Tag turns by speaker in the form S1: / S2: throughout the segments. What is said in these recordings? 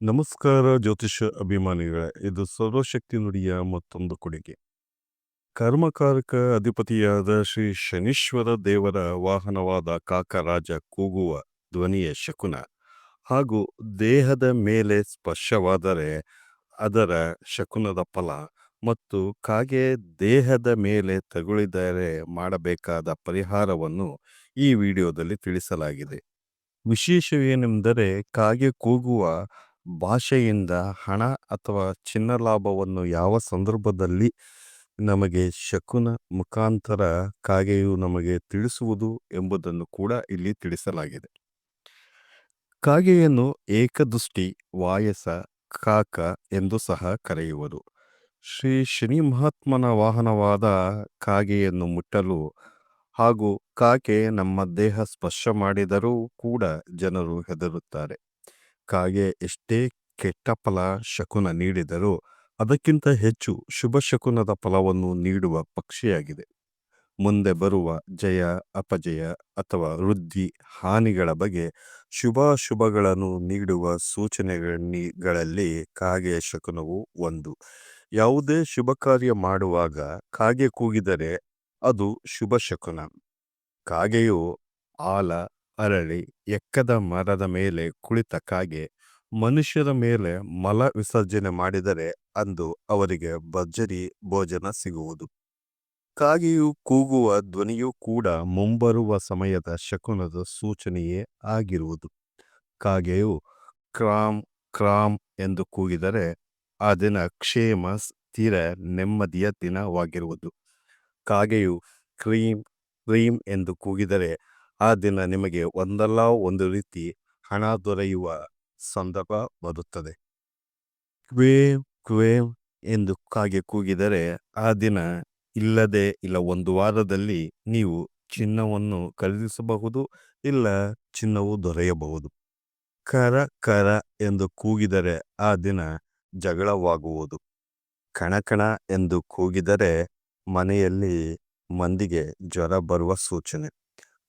S1: ನಮಸ್ಕಾರ ಜ್ಯೋತಿಷ ಅಭಿಮಾನಿಗಳೇ, ಇದು ಸರ್ವಶಕ್ತಿ ನುಡಿಯ ಮತ್ತೊಂದು ಕೊಡುಗೆ. ಕರ್ಮಕಾರಕ ಅಧಿಪತಿಯಾದ ಶ್ರೀ ಶನೀಶ್ವರ ದೇವರ ವಾಹನವಾದ ಕಾಕರಾಜ ಕೂಗುವ ಧ್ವನಿಯ ಶಕುನ. ಹಾಗೂ ದೇಹದ ಮೇಲೆ ಸ್ಪರ್ಶವಾದರೆ ಅದರ ಶಕುನದ ಫಲ ಮತ್ತು ಕಾಗೆ ದೇಹದ ಮೇಲೆ ತಗುಳಿದರೆ ಮಾಡಬೇಕಾದ ಪರಿಹಾರವನ್ನು ಈ ವಿಡಿಯೋದಲ್ಲಿ ತಿಳಿಸಲಾಗಿದೆ. ವಿಶೇಷವೇನೆಂದರೆ ಕಾಗೆ ಕೂಗುವ ಭಾಷೆಯಿಂದ ಹಣ ಅಥವಾ ಚಿನ್ನ ಲಾಭವನ್ನು ಯಾವ ಸಂದರ್ಭದಲ್ಲಿ ನಮಗೆ ಶಕುನ ಮುಖಾಂತರ ಕಾಗೆಯು ನಮಗೆ ತಿಳಿಸುವುದು ಎಂಬುದನ್ನು ಕೂಡ ಇಲ್ಲಿ ತಿಳಿಸಲಾಗಿದೆ. ಕಾಗೆಯನ್ನು ಏಕದೃಷ್ಟಿ, ವಾಯಸ, ಕಾಕ ಎಂದು ಸಹ ಕರೆಯುವರು ಶ್ರೀ ಶನಿ ಮಹಾತ್ಮನ ವಾಹನವಾದ ಕಾಗೆಯನ್ನು ಮುಟ್ಟಲು ಹಾಗೂ ಕಾಕೆ ನಮ್ಮ ದೇಹ ಸ್ಪರ್ಶ ಮಾಡಿದರೂ ಕೂಡ ಜನರು ಹೆದರುತ್ತಾರೆ. ಕಾಗೆ ಎಷ್ಟೇ ಕೆಟ್ಟ ಫಲ ಶಕುನ ನೀಡಿದರೂ ಅದಕ್ಕಿಂತ ಹೆಚ್ಚು ಶುಭ ಶಕುನದ ಫಲವನ್ನು ನೀಡುವ ಪಕ್ಷಿಯಾಗಿದೆ. ಮುಂದೆ ಬರುವ ಜಯ, ಅಪಜಯ ಅಥವಾ ವೃದ್ಧಿ ಹಾನಿಗಳ ಬಗ್ಗೆ ಶುಭಾಶುಭಗಳನ್ನು ನೀಡುವ ಸೂಚನೆಗಳಲ್ಲಿ ಕಾಗೆಯ ಶಕುನವು ಒಂದು. ಯಾವುದೇ ಶುಭ ಕಾರ್ಯ ಮಾಡುವಾಗ ಕಾಗೆ ಕೂಗಿದರೆ ಅದು ಶುಭ ಶಕುನ. ಕಾಗೆಯು ಆಲ ಅರಳಿ ಎಕ್ಕದ ಮರದ ಮೇಲೆ ಕುಳಿತ ಕಾಗೆ ಮನುಷ್ಯರ ಮೇಲೆ ಮಲ ವಿಸರ್ಜನೆ ಮಾಡಿದರೆ ಅಂದು ಅವರಿಗೆ ಭರ್ಜರಿ ಭೋಜನ ಸಿಗುವುದು. ಕಾಗೆಯು ಕೂಗುವ ಧ್ವನಿಯೂ ಕೂಡ ಮುಂಬರುವ ಸಮಯದ ಶಕುನದ ಸೂಚನೆಯೇ ಆಗಿರುವುದು. ಕಾಗೆಯು ಕ್ರಾಮ್ ಕ್ರಾಮ್ ಎಂದು ಕೂಗಿದರೆ ಆ ದಿನ ಕ್ಷೇಮ, ಸ್ಥಿರ, ನೆಮ್ಮದಿಯ ದಿನವಾಗಿರುವುದು. ಕಾಗೆಯು ಕ್ರೀಮ್ ಕ್ರೀಮ್ ಎಂದು ಕೂಗಿದರೆ ಆ ದಿನ ನಿಮಗೆ ಒಂದಲ್ಲ ಒಂದು ರೀತಿ ಹಣ ದೊರೆಯುವ ಸಂದರ್ಭ ಬರುತ್ತದೆ. ಕ್ವೇವ್ ಕ್ವೇವ್ ಎಂದು ಕಾಗೆ ಕೂಗಿದರೆ ಆ ದಿನ ಇಲ್ಲದೆ ಇಲ್ಲ ಒಂದು ವಾರದಲ್ಲಿ ನೀವು ಚಿನ್ನವನ್ನು ಖರೀದಿಸಬಹುದು, ಇಲ್ಲ ಚಿನ್ನವು ದೊರೆಯಬಹುದು. ಕರ ಕರ ಎಂದು ಕೂಗಿದರೆ ಆ ದಿನ ಜಗಳವಾಗುವುದು. ಕಣಕಣ ಎಂದು ಕೂಗಿದರೆ ಮನೆಯಲ್ಲಿ ಮಂದಿಗೆ ಜ್ವರ ಬರುವ ಸೂಚನೆ.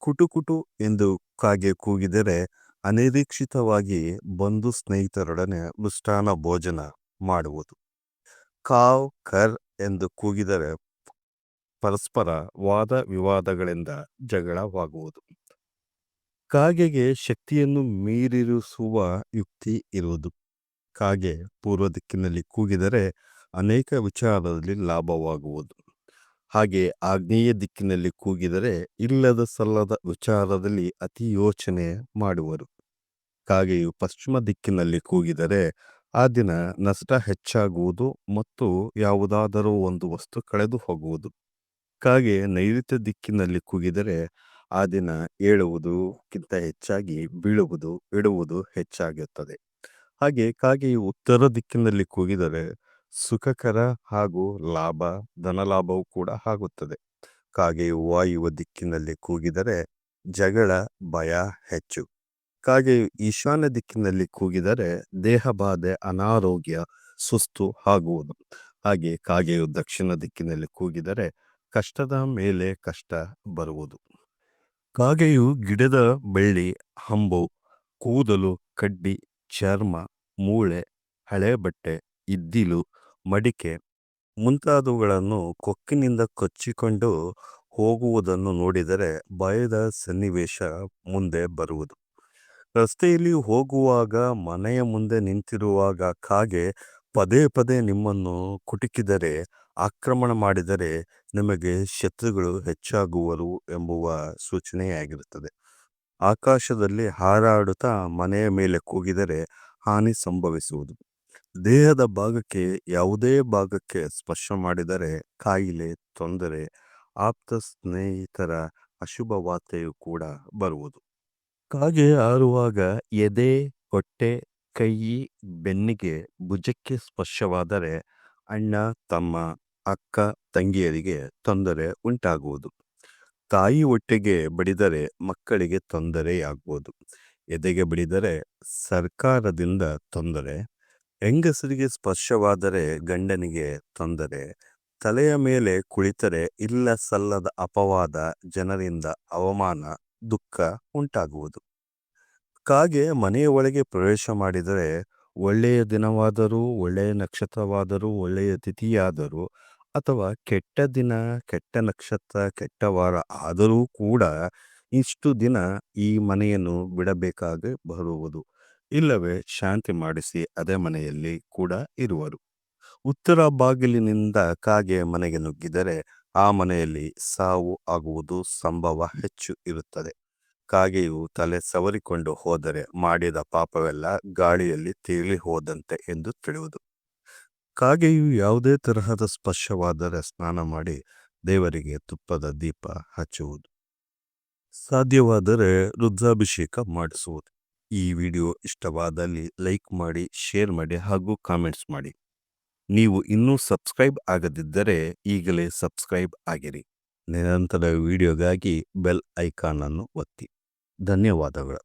S1: ಕುಟು ಕುಟು ಎಂದು ಕಾಗೆ ಕೂಗಿದರೆ ಅನಿರೀಕ್ಷಿತವಾಗಿ ಬಂಧು ಸ್ನೇಹಿತರೊಡನೆ ಮೃಷ್ಟಾನ ಭೋಜನ ಮಾಡುವುದು. ಕಾವ್, ಕರ್ ಎಂದು ಕೂಗಿದರೆ ಪರಸ್ಪರ ವಾದ ವಿವಾದಗಳಿಂದ ಜಗಳವಾಗುವುದು. ಕಾಗೆಗೆ ಶಕ್ತಿಯನ್ನು ಮೀರಿರಿಸುವ ಯುಕ್ತಿ ಇರುವುದು. ಕಾಗೆ ಪೂರ್ವ ದಿಕ್ಕಿನಲ್ಲಿ ಕೂಗಿದರೆ ಅನೇಕ ವಿಚಾರದಲ್ಲಿ ಲಾಭವಾಗುವುದು. ಹಾಗೆ ಆಗ್ನೇಯ ದಿಕ್ಕಿನಲ್ಲಿ ಕೂಗಿದರೆ ಇಲ್ಲದ ಸಲ್ಲದ ವಿಚಾರದಲ್ಲಿ ಅತಿ ಯೋಚನೆ ಮಾಡುವರು. ಕಾಗೆಯು ಪಶ್ಚಿಮ ದಿಕ್ಕಿನಲ್ಲಿ ಕೂಗಿದರೆ ಆ ದಿನ ನಷ್ಟ ಹೆಚ್ಚಾಗುವುದು ಮತ್ತು ಯಾವುದಾದರೂ ಒಂದು ವಸ್ತು ಕಳೆದು ಹೋಗುವುದು. ಕಾಗೆ ನೈಋತ್ಯ ದಿಕ್ಕಿನಲ್ಲಿ ಕೂಗಿದರೆ ಆ ದಿನ ಏಳುವುದಕ್ಕಿಂತ ಹೆಚ್ಚಾಗಿ ಬೀಳುವುದು, ಇಡುವುದು ಹೆಚ್ಚಾಗುತ್ತದೆ. ಹಾಗೆ ಕಾಗೆಯು ಉತ್ತರ ದಿಕ್ಕಿನಲ್ಲಿ ಕೂಗಿದರೆ ಸುಖಕರ ಹಾಗೂ ಲಾಭ ಧನಲಾಭವೂ ಕೂಡ ಆಗುತ್ತದೆ. ಕಾಗೆಯು ವಾಯುವ ದಿಕ್ಕಿನಲ್ಲಿ ಕೂಗಿದರೆ ಜಗಳ ಭಯ ಹೆಚ್ಚು. ಕಾಗೆಯು ಈಶಾನ್ಯ ದಿಕ್ಕಿನಲ್ಲಿ ಕೂಗಿದರೆ ದೇಹ ಬಾಧೆ, ಅನಾರೋಗ್ಯ, ಸುಸ್ತು ಆಗುವುದು. ಹಾಗೆ ಕಾಗೆಯು ದಕ್ಷಿಣ ದಿಕ್ಕಿನಲ್ಲಿ ಕೂಗಿದರೆ ಕಷ್ಟದ ಮೇಲೆ ಕಷ್ಟ ಬರುವುದು. ಕಾಗೆಯು ಗಿಡದ ಬಳ್ಳಿ, ಹಂಬು, ಕೂದಲು, ಕಡ್ಡಿ, ಚರ್ಮ, ಮೂಳೆ ಹಳೆ ಬಟ್ಟೆ ಇದ್ದಿಲು ಮಡಿಕೆ ಮುಂತಾದವುಗಳನ್ನು ಕೊಕ್ಕಿನಿಂದ ಕೊಚ್ಚಿಕೊಂಡು ಹೋಗುವುದನ್ನು ನೋಡಿದರೆ ಭಯದ ಸನ್ನಿವೇಶ ಮುಂದೆ ಬರುವುದು. ರಸ್ತೆಯಲ್ಲಿ ಹೋಗುವಾಗ, ಮನೆಯ ಮುಂದೆ ನಿಂತಿರುವಾಗ ಕಾಗೆ ಪದೇ ಪದೇ ನಿಮ್ಮನ್ನು ಕುಟುಕಿದರೆ, ಆಕ್ರಮಣ ಮಾಡಿದರೆ ನಿಮಗೆ ಶತ್ರುಗಳು ಹೆಚ್ಚಾಗುವರು ಎಂಬುವ ಸೂಚನೆಯಾಗಿರುತ್ತದೆ. ಆಕಾಶದಲ್ಲಿ ಹಾರಾಡುತ್ತಾ ಮನೆಯ ಮೇಲೆ ಕೂಗಿದರೆ ಹಾನಿ ಸಂಭವಿಸುವುದು. ದೇಹದ ಭಾಗಕ್ಕೆ ಯಾವುದೇ ಭಾಗಕ್ಕೆ ಸ್ಪರ್ಶ ಮಾಡಿದರೆ ಕಾಯಿಲೆ, ತೊಂದರೆ, ಆಪ್ತ ಸ್ನೇಹಿತರ ಅಶುಭ ವಾರ್ತೆಯು ಕೂಡ ಬರುವುದು. ಕಾಗೆ ಆರುವಾಗ ಎದೆ, ಹೊಟ್ಟೆ, ಕೈ, ಬೆನ್ನಿಗೆ ಭುಜಕ್ಕೆ ಸ್ಪರ್ಶವಾದರೆ ಅಣ್ಣ, ತಮ್ಮ, ಅಕ್ಕ, ತಂಗಿಯರಿಗೆ ತೊಂದರೆ ಉಂಟಾಗುವುದು. ತಾಯಿ ಹೊಟ್ಟೆಗೆ ಬಡಿದರೆ ಮಕ್ಕಳಿಗೆ ತೊಂದರೆಯಾಗುವುದು ಎದೆಗೆ ಬಡಿದರೆ ಸರ್ಕಾರದಿಂದ ತೊಂದರೆ ಹೆಂಗಸರಿಗೆ ಸ್ಪರ್ಶವಾದರೆ ಗಂಡನಿಗೆ ತೊಂದರೆ? ತಲೆಯ ಮೇಲೆ ಕುಳಿತರೆ ಇಲ್ಲ ಸಲ್ಲದ ಅಪವಾದ ಜನರಿಂದ ಅವಮಾನ, ದುಃಖ ಉಂಟಾಗುವುದು? ಕಾಗೆ ಮನೆಯ ಒಳಗೆ ಪ್ರವೇಶ ಮಾಡಿದರೆ ಒಳ್ಳೆಯ ದಿನವಾದರೂ, ಒಳ್ಳೆಯ ನಕ್ಷತ್ರವಾದರೂ, ಒಳ್ಳೆಯ ತಿಥಿಯಾದರೂ ಅಥವಾ ಕೆಟ್ಟ ದಿನ, ಕೆಟ್ಟ ನಕ್ಷತ್ರ, ಕೆಟ್ಟ ವಾರ ಆದರೂ ಕೂಡ ಇಷ್ಟು ದಿನ ಈ ಮನೆಯನ್ನು ಬಿಡಬೇಕಾಗಿ ಬರುವುದು. ಇಲ್ಲವೇ ಶಾಂತಿ ಮಾಡಿಸಿ ಅದೇ ಮನೆಯಲ್ಲಿ ಕೂಡ ಇರುವರು. ಉತ್ತರ ಬಾಗಿಲಿನಿಂದ ಕಾಗೆ ಮನೆಗೆ ನುಗ್ಗಿದರೆ ಆ ಮನೆಯಲ್ಲಿ ಸಾವು ಆಗುವುದು ಸಂಭವ ಹೆಚ್ಚು ಇರುತ್ತದೆ. ಕಾಗೆಯು ತಲೆ ಸವರಿಕೊಂಡು ಹೋದರೆ ಮಾಡಿದ ಪಾಪವೆಲ್ಲ ಗಾಳಿಯಲ್ಲಿ ತೇಲಿ ಹೋದಂತೆ ಎಂದು ತಿಳಿಯುವುದು. ಕಾಗೆಯು ಯಾವುದೇ ತರಹದ ಸ್ಪರ್ಶವಾದರೆ ಸ್ನಾನ ಮಾಡಿ ದೇವರಿಗೆ ತುಪ್ಪದ ದೀಪ ಹಚ್ಚುವುದು. ಸಾಧ್ಯವಾದರೆ ರುದ್ರಾಭಿಷೇಕ ಮಾಡಿಸುವುದು. ಈ ವಿಡಿಯೋ ಇಷ್ಟವಾದಲ್ಲಿ ಲೈಕ್ ಮಾಡಿ, ಶೇರ್ ಮಾಡಿ ಹಾಗೂ ಕಾಮೆಂಟ್ಸ್ ಮಾಡಿ. ನೀವು ಇನ್ನೂ ಸಬ್ಸ್ಕ್ರೈಬ್ ಆಗದಿದ್ದರೆ ಈಗಲೇ ಸಬ್ಸ್ಕ್ರೈಬ್ ಆಗಿರಿ. ನಿರಂತರ ವಿಡಿಯೋಗಾಗಿ ಬೆಲ್ ಐಕಾನ್ ಅನ್ನು ಒತ್ತಿ. ಧನ್ಯವಾದಗಳು.